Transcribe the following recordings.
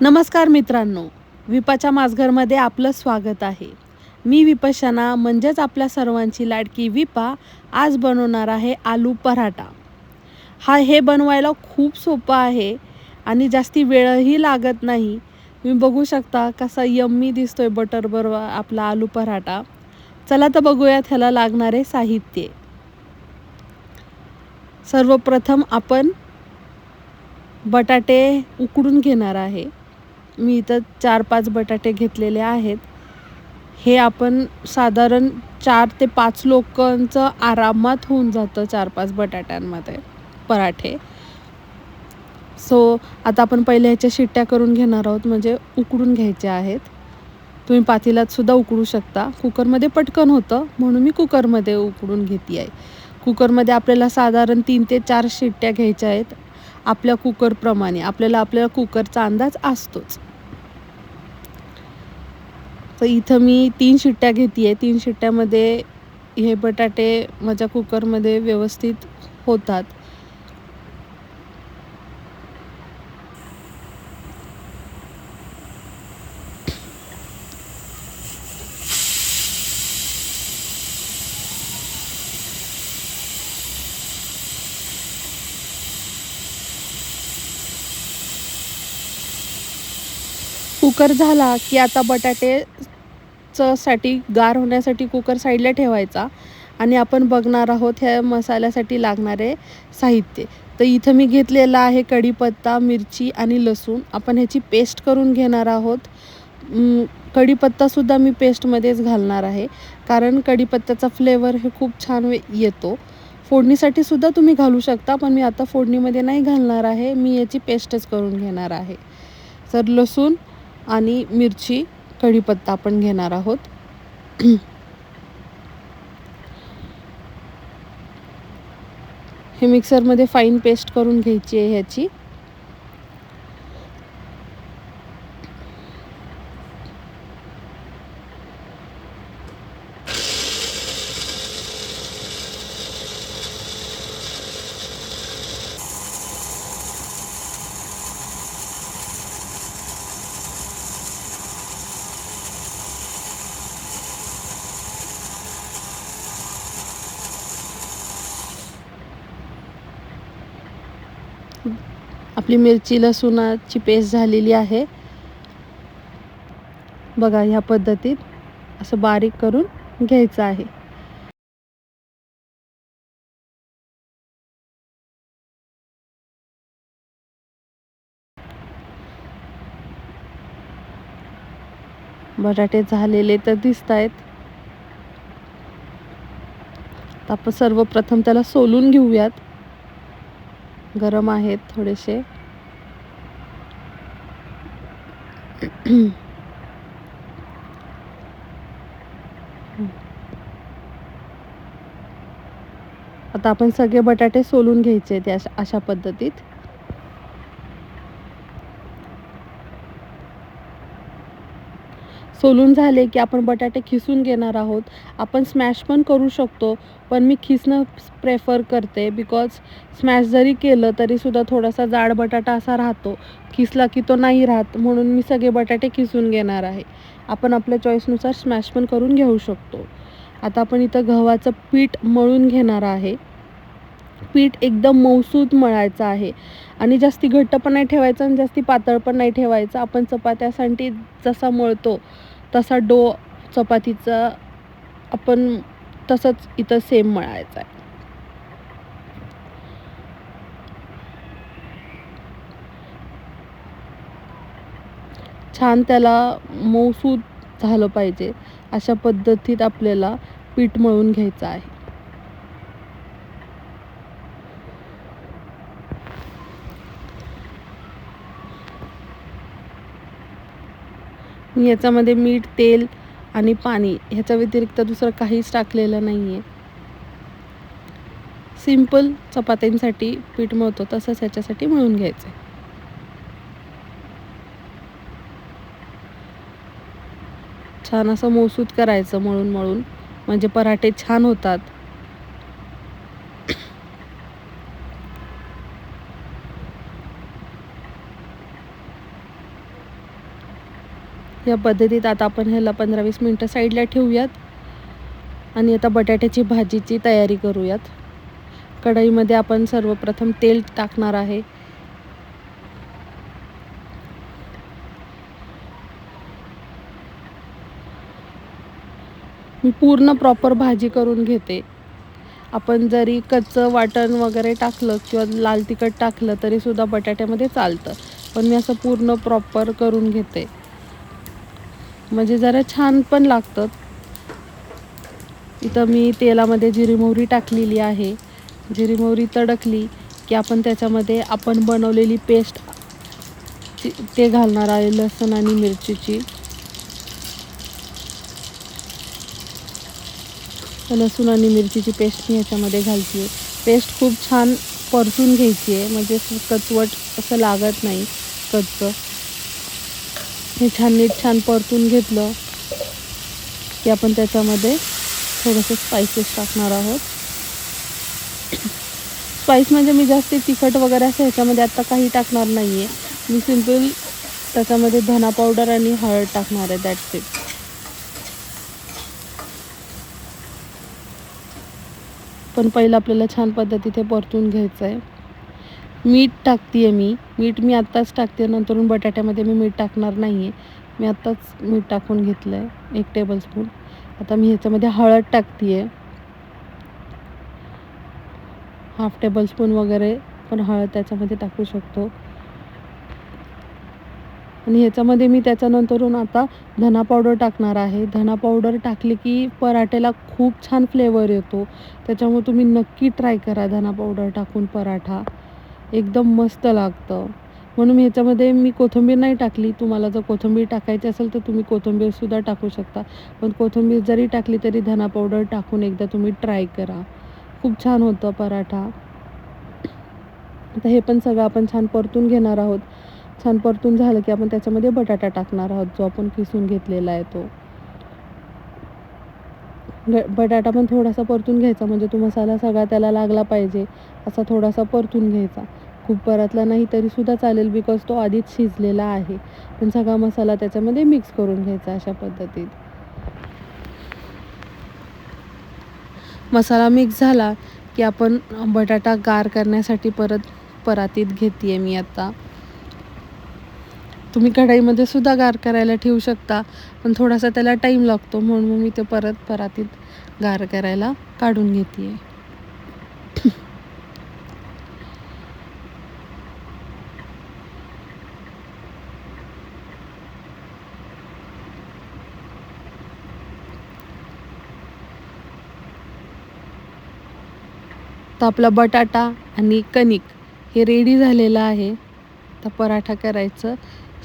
नमस्कार मित्रांनो विपाच्या माझघरमध्ये आपलं स्वागत आहे. मी विपशना म्हणजेच आपल्या सर्वांची लाडकी विपा आज बनवणार आहे आलू पराठा. हा हे बनवायला खूप सोपं आहे आणि जास्ती वेळही लागत नाही. तुम्ही बघू शकता कसा यम्मी दिसतोय बटर बरोबर आपला आलू पराठा. चला तर बघूयात ह्याला लागणारे साहित्य. सर्वप्रथम आपण बटाटे उकडून घेणार आहे. मी इथं चार पाच बटाटे घेतलेले आहेत. हे आपण साधारण चार ते पाच लोकांचं आरामात होऊन जातं चार पाच बटाट्यांमध्ये पराठे. सो आता आपण पहिले ह्याच्या शिट्ट्या करून घेणार आहोत म्हणजे उकडून घ्यायचे आहेत. तुम्ही पातेल्यात सुद्धा उकडू शकता. कुकरमध्ये पटकन होतं म्हणून मी कुकरमध्ये उकडून घेते आहे कुकरमध्ये आपल्याला साधारण तीन ते चार शिट्ट्या घ्यायच्या आहेत. आपल्या कुकरप्रमाणे आपल्याला आपल्या कुकरचा अंदाज असतोच. तर इथं मी तीन शिट्ट्या घेते आहे तीन शिट्ट्यामध्ये हे बटाटे माझ्या कुकरमध्ये व्यवस्थित होतात. कुकर झाला की आता बटाटे साठी गार होण्यासाठी कुकर साईडला ठेवायचा आणि आपण बघणार आहोत ह्या मसाल्यासाठी लागणारे साहित्य. तर इथं मी घेतलेला आहे कढीपत्ता मिरची आणि लसूण. आपण ह्याची पेस्ट करून घेणार आहोत. कढीपत्तासुद्धा मी पेस्टमध्येच घालणार आहे. कारण कढीपत्त्याचा फ्लेवर हे खूप छान येतो. फोडणीसाठी सुद्धा तुम्ही घालू शकता पण मी आता फोडणीमध्ये नाही घालणार आहे. मी याची पेस्टच करून घेणार आहे. तर लसूण आणि मिरची कढीपत्ता आपण घेणार आहोत. हे मिक्सरमध्ये फाईन पेस्ट करून घ्यायची आहे ह्याची. आपली मिरची लसूणाची पेस्ट झालेली आहे. बघा ह्या पद्धतीत असं बारीक करून घ्यायचं आहे. बटाटे झालेले तर दिसत आहेत आपण सर्वप्रथम त्याला सोलून घेऊयात. गरम आहेत थोडेसे. आता आपण सगळे बटाटे सोलून घ्यायचे ते अशा पद्धतीत. सोलून झाले की आपण बटाटे खिसून घेणार आहोत. आपण स्मॅश पण करू शकतो पण मी खिसणं प्रेफर करते बिकॉज स्मॅश जरी केलं तरीसुद्धा थोडासा जाड बटाटा असा राहतो. खिसला की तो नाही राहत म्हणून मी सगळे बटाटे खिसून घेणार आहे. आपण आपल्या चॉईसनुसार स्मॅश पण करून घेऊ शकतो. आता आपण इथं गव्हाचं पीठ मळून घेणार आहे. पीठ एकदम मौसूद मळायचं आहे. आणि जास्ती घट्ट पण नाही ठेवायचं आणि जास्ती पातळ पण नाही ठेवायचं. आपण चपात्यासाठी जसा मळतो तसा डो चपातीचा आपण तसंच इथं सेम मळायचं आहे. छान त्याला मऊसूद झालं पाहिजे. अशा पद्धतीत आपल्याला पीठ मळून घ्यायचं आहे. याच्यामध्ये मीठ तेल आणि पाणी ह्याच्या व्यतिरिक्त दुसरं काहीच टाकलेलं नाही आहे सिंपल चपात्यांसाठी पीठ मळतो तसंच ह्याच्यासाठी मळून घ्यायचं. आहे छान असं मोसूत करायचं मळून मळून. म्हणजे पराठे छान होतात. या पद्धतीत आता आपण ह्याला पंधरा वीस मिनटं साईडला ठेवूयात. आणि आता बटाट्याची भाजीची तयारी करूयात. कढईमध्ये आपण सर्वप्रथम तेल टाकणार आहे. मी पूर्ण प्रॉपर भाजी करून घेते. आपण जरी कच्चं वाटण वगैरे टाकलं किंवा लाल तिखट टाकलं तरीसुद्धा बटाट्यामध्ये चालतं. पण मी असं पूर्ण प्रॉपर करून घेते. म्हणजे जरा छान पण लागतं इथं मी तेलामध्ये जिरी मोहरी टाकलेली आहे. जिरी मोहरी तडकली की आपण त्याच्यामध्ये आपण बनवलेली पेस्ट ते घालणार आहे लसण आणि मिरचीची. लसूण आणि मिरचीची पेस्ट मी ह्याच्यामध्ये घालते. आहे पेस्ट खूप छान परतून घ्यायची आहे. म्हणजे कचवट असं लागत नाही कच्चं. हे छान नीट छान परतून घेतलं की आपण त्याच्यामध्ये थोडंसं स्पायसेस टाकणार आहोत. स्पाईस म्हणजे मी जास्त तिखट वगैरे असं ह्याच्यामध्ये आत्ता काही टाकणार नाही आहे मी सिंपल त्याच्यामध्ये धना पावडर आणि हळद टाकणार आहे दॅट इट पण पहिलं आपल्याला छान पद्धतीने परतून घ्यायचं आहे मीठ टाकते आहे मी. मीठ मी आत्ताच टाकते नंतरून बटाट्यामध्ये मी मीठ टाकणार नाही आहे मी आत्ताच मीठ टाकून घेतलं आहे एक टेबलस्पून आता मी ह्याच्यामध्ये हळद टाकते आहे हाफ टेबलस्पून वगैरे पण हळद त्याच्यामध्ये टाकू शकतो. आणि ह्याच्यामध्ये मी त्याच्यानंतरून आता धना पावडर टाकणार आहे. धना पावडर टाकली की पराठ्याला खूप छान फ्लेवर येतो. त्याच्यामुळे तुम्ही नक्की ट्राय करा धना पावडर टाकून पराठा. एकदम मस्त लागतं. म्हणून ह्याच्यामध्ये मी कोथिंबीर नाही टाकली. तुम्हाला जर कोथिंबीर टाकायची असेल तर तुम्ही कोथिंबीरसुद्धा टाकू शकता. पण कोथिंबीर जरी टाकली तरी धना पावडर टाकून एकदा तुम्ही ट्राय करा. खूप छान होतं पराठा. आता हे पण सगळं आपण छान परतून घेणार आहोत. छान परतून झालं की आपण त्याच्यामध्ये बटाटा टाकणार आहोत जो आपण किसून घेतलेला आहे तो. बटाटा पण थोडासा परतून घ्यायचा म्हणजे तो मसाला सगळा त्याला लागला पाहिजे. असा थोडासा परतून घ्यायचा. खूप परतला नाही तरीसुद्धा चालेल बिकॉज तो आधीच शिजलेला आहे. पण सगळा मसाला त्याच्यामध्ये मिक्स करून घ्यायचा अशा पद्धतीत. मसाला मिक्स झाला की आपण बटाटा गार करण्यासाठी परत परातीत घेते आहे मी आता. तुम्ही कढईमध्ये सुद्धा गार करायला ठेवू शकता पण थोडासा त्याला टाईम लागतो म्हणून मी ते परत परातीत गार करायला काढून घेते आहे आता आपला बटाटा आणि कणिक हे रेडी झालेलं आहे. तर पराठा करायचं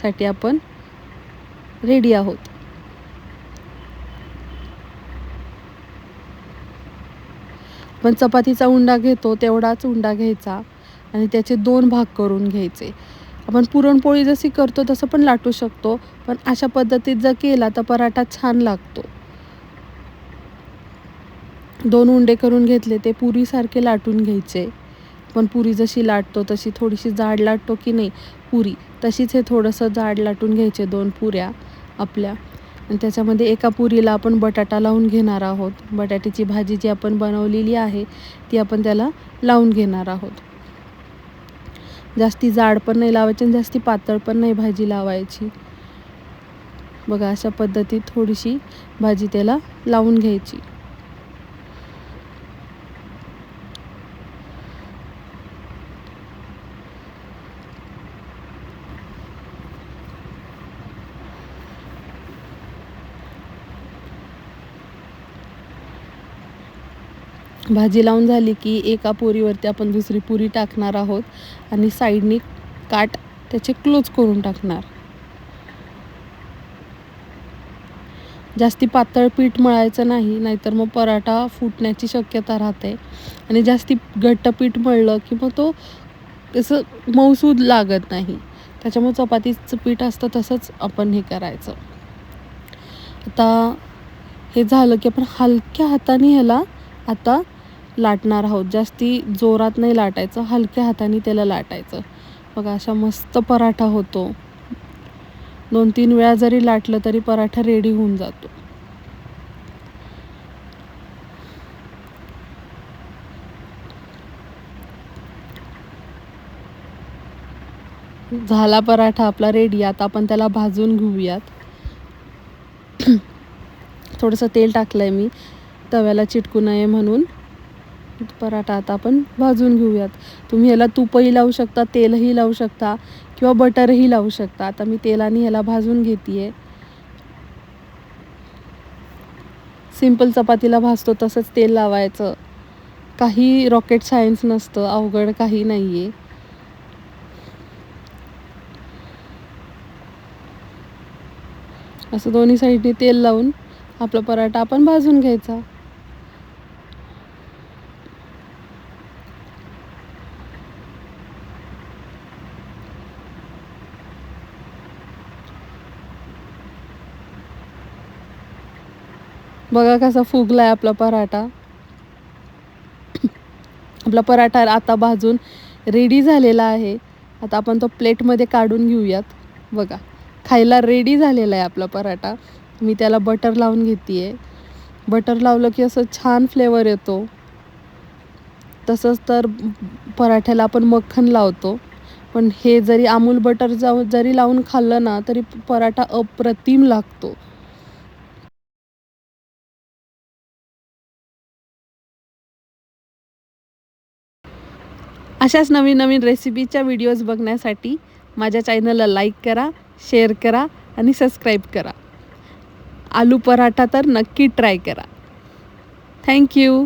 साठी आपण रेडी आहोत. पण चपातीचा उंडा घेतो तेवढाच उंडा घ्यायचा आणि त्याचे दोन भाग करून घ्यायचे. आपण पुरणपोळी जशी करतो तसं पण लाटू शकतो पण अशा पद्धतीत जर केला तर पराठा छान लागतो. दोन उंडे करून घेतले ते पुरीसारखे लाटून घ्यायचे. पण पुरी जशी लाटतो तशी थोडीशी जाड लाटतो की नाही? पुरी तशीच हे थोडंसं जाड लाटून घ्यायचे दोन पुऱ्या आपल्या. आणि त्याच्यामध्ये एका पुरीला आपण बटाटा लावून घेणार आहोत. बटाट्याची भाजी जी आपण बनवलेली आहे ती आपण त्याला लावून घेणार आहोत. जास्ती जाड पण नाही लावायची आणि जास्ती पातळ पण नाही भाजी लावायची. बघा अशा पद्धतीत थोडीशी भाजी त्याला लावून घ्यायची. भाजी लावून झाली की एका पुरीवरती आपण दुसरी पुरी टाकणार आहोत आणि साईडनी काट त्याचे क्लोज करून टाकणार. जास्ती पातळ पीठ मळायचं नाही नाहीतर मग पराठा फुटण्याची शक्यता राहते. आणि जास्ती घट्ट पीठ मळलं की मग तो तसं मऊसूद लागत नाही. त्याच्यामुळे चपातीचं पीठ असतं तसंच आपण हे करायचं. आता हे झालं की आपण हलक्या हाताने ह्याला आता लाटणार आहोत. जास्ती जोरात नाही लाटायचं हलक्या हाताने त्याला लाटायचं. बघा अशा मस्त पराठा होतो. दोन तीन वेळा जरी लाटलं तरी पराठा रेडी होऊन जातो. झाला पराठा आपला रेडी आता आपण त्याला भाजून घेऊयात. थोडंसं तेल टाकलं आहे मी. तव्याला चिटकू नये म्हणून. पराठा आता आपण भाजून घेऊयात. तुम्ही ह्याला तूपही लावू शकता तेलही लावू शकता किंवा बटरही लावू शकता. आता मी तेलाने ह्याला भाजून घेते आहे सिंपल चपातीला भाजतो तसंच तेल लावायचं. काही रॉकेट सायन्स नसतं अवघड काही नाही आहे असं दोन्ही साईडने तेल लावून आपला पराठा आपण भाजून घ्यायचा. बघा कसा फुगला आहे आपला पराठा. आपला पराठा आता भाजून रेडी झालेला आहे. आता आपण तो प्लेटमध्ये काढून घेऊयात. बघा खायला रेडी झालेला आहे आपला पराठा. मी त्याला बटर लावून घेते आहे बटर लावलं की असं छान फ्लेवर येतो. तसंच तर पराठ्याला आपण मक्खन लावतो. पण हे जरी अमूल बटर जाऊ जरी लावून खाल्लं ना तरी पराठा अप्रतिम लागतो. अशाच नवीन नवीन रेसिपीच्या व्हिडिओज बघण्यासाठी माझ्या चॅनलला लाईक करा शेअर करा आणि सबस्क्राईब करा. आलू पराठा तर नक्की ट्राय करा. थँक्यू